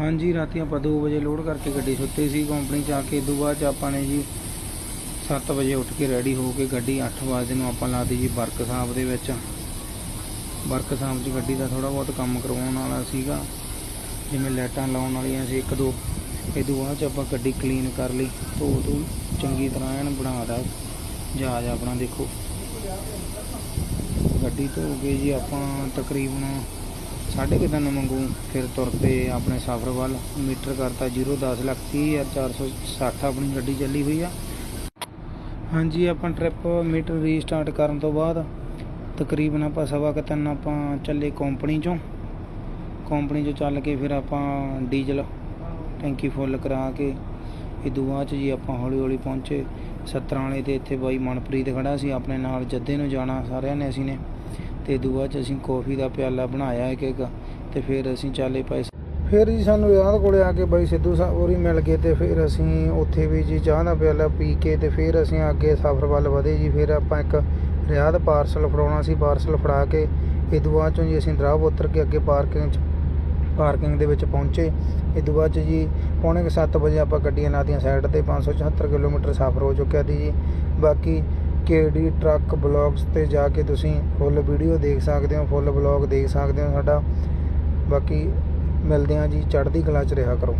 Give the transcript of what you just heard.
ਹਾਂਜੀ, ਰਾਤੀ ਆਪਾਂ 2 ਵਜੇ ਲੋਡ ਕਰਕੇ ਗੱਡੀ ਸੁੱਤੇ ਸੀ ਕੰਪਨੀ ਚ ਆ ਕੇ ਤੋਂ ਬਾਅਦ ਚ ਆਪਾਂ ਨੇ ਜੀ 7 ਵਜੇ ਉੱਠ ਕੇ ਰੈਡੀ ਹੋ ਕੇ ਗੱਡੀ 8 ਵਜੇ ਨੂੰ ਆਪਾਂ ਲਾਤੀ ਜੀ ਵਰਕ ਸਾਹਿਬ ਦੇ ਵਿੱਚ। ਵਰਕ ਸਾਹਿਬ 'ਚ ਗੱਡੀ ਦਾ ਥੋੜਾ ਬਹੁਤ ਕੰਮ ਕਰਵਾਉਣ ਵਾਲਾ ਸੀਗਾ, ਜਿਵੇਂ ਲਾਈਟਾਂ ਲਾਉਣ ਵਾਲੀਆਂ ਸੀ ਇੱਕ ਦੋ। ਇਹ ਤੋਂ ਬਾਅਦ ਚ ਆਪਾਂ ਗੱਡੀ ਕਲੀਨ ਕਰ ਲਈ, ਧੋ ਧੋ, ਚੰਗੀ ਤਰ੍ਹਾਂ ਐਨ ਬਣਾਦਾ ਜਹਾਜ਼ ਆਪਣਾ ਦੇਖੋ। ਗੱਡੀ ਧੋ ਕੇ ਜੀ ਆਪਾਂ ਤਕਰੀਬਨ ਸਾਢੇ ਕੁ ਤਿੰਨ ਮੰਗੂ ਫਿਰ ਤੁਰ ਪਏ ਆਪਣੇ ਸਫ਼ਰ ਵੱਲ। ਮੀਟਰ ਕਰਤਾ 010 ਲੱਖ 30460 ਆਪਣੀ ਗੱਡੀ ਚੱਲੀ ਹੋਈ ਆ। ਹਾਂਜੀ, ਆਪਾਂ ਟ੍ਰਿਪ ਮੀਟਰ ਰੀਸਟਾਰਟ ਕਰਨ ਤੋਂ ਬਾਅਦ ਤਕਰੀਬਨ ਆਪਾਂ ਸਵਾ ਕਿ ਤਿੰਨ ਆਪਾਂ ਚੱਲੇ ਕੰਪਨੀ ਚੋਂ। ਕੰਪਨੀ ਚੋਂ ਚੱਲ ਕੇ ਫਿਰ ਆਪਾਂ ਡੀਜ਼ਲ ਟੈਂਕੀ ਫੁੱਲ ਕਰਾ ਕੇ ਇਹ ਦੁਆ ਚ ਜੀ ਆਪਾਂ ਹੌਲੀ ਹੌਲੀ ਪਹੁੰਚੇ। ਸੱਤਰਾਂ ਵਾਲੇ ਤੇ ਇੱਥੇ ਬਾਈ ਮਨਪ੍ਰੀਤ ਖੜਾ ਸੀ, ਆਪਣੇ ਨਾਲ ਜੱਦੇ ਨੂੰ ਜਾਣਾ ਸਾਰਿਆਂ ਨੇ, ਅਸੀਂ ਨੇ। ਤੇ ਦੁਆ ਚ ਅਸੀਂ ਕੌਫੀ ਦਾ ਪਿਆਲਾ ਬਣਾਇਆ ਇੱਕ ਇੱਕ, ਤੇ ਫਿਰ ਅਸੀਂ ਚਾਲੇ ਪਾਏ ਫਿਰ ਜੀ ਸਾਨੂੰ ਯਾਦ ਕੋਲੇ ਆ ਕੇ ਬਾਈ ਸਿੱਧੂ ਸਾਹਿਬ ਹੋਰੀ ਮਿਲ ਗਏ ਤੇ ਫਿਰ ਅਸੀਂ ਉੱਥੇ ਵੀ ਜੀ ਚਾਹ ਦਾ ਪਿਆਲਾ ਪੀ ਕੇ ਤੇ ਫਿਰ ਅਸੀਂ ਅੱਗੇ ਸਫ਼ਰ ਵੱਲ ਵਧੇ ਜੀ, ਫਿਰ ਆਪਾਂ ਇੱਕ ਰਿਆਦ ਪਾਰਸਲ ਫੜਾਉਣਾ ਸੀ ਪਾਰਸਲ ਫੜਾ ਕੇ ਇਹ ਦੁਆ ਚੋਂ ਜੀ ਅਸੀਂ ਦਰਾਬ ਉਤਰ ਕੇ ਅੱਗੇ ਪਾਰਕਿੰਗ ਚ ਪਾਰਕਿੰਗ ਦੇ ਵਿੱਚ ਪਹੁੰਚੇ। ਇਹ ਤੋਂ ਬਾਅਦ 'ਚ ਜੀ ਪੌਣੇ 7 ਵਜੇ ਆਪਾਂ ਗੱਡੀਆਂ ਲਾਤੀਆਂ ਸਾਈਡ ਤੇ 574 ਕਿਲੋਮੀਟਰ ਸਫ਼ਰ ਹੋ ਚੁੱਕਿਆ ਸੀ ਜੀ। ਬਾਕੀ ਕੇਡੀ ਟਰੱਕ ਬਲੌਗਸ ਤੇ ਜਾ ਕੇ ਤੁਸੀਂ ਫੁੱਲ ਵੀਡੀਓ ਦੇਖ ਸਕਦੇ ਹੋ, ਫੁੱਲ ਬਲੌਗ ਦੇਖ ਸਕਦੇ ਹੋ ਸਾਡਾ। ਬਾਕੀ ਮਿਲਦੇ ਹਾਂ ਜੀ, ਚੜ੍ਹਦੀ ਕਲਾ 'ਚ ਰਿਹਾ ਕਰੋ।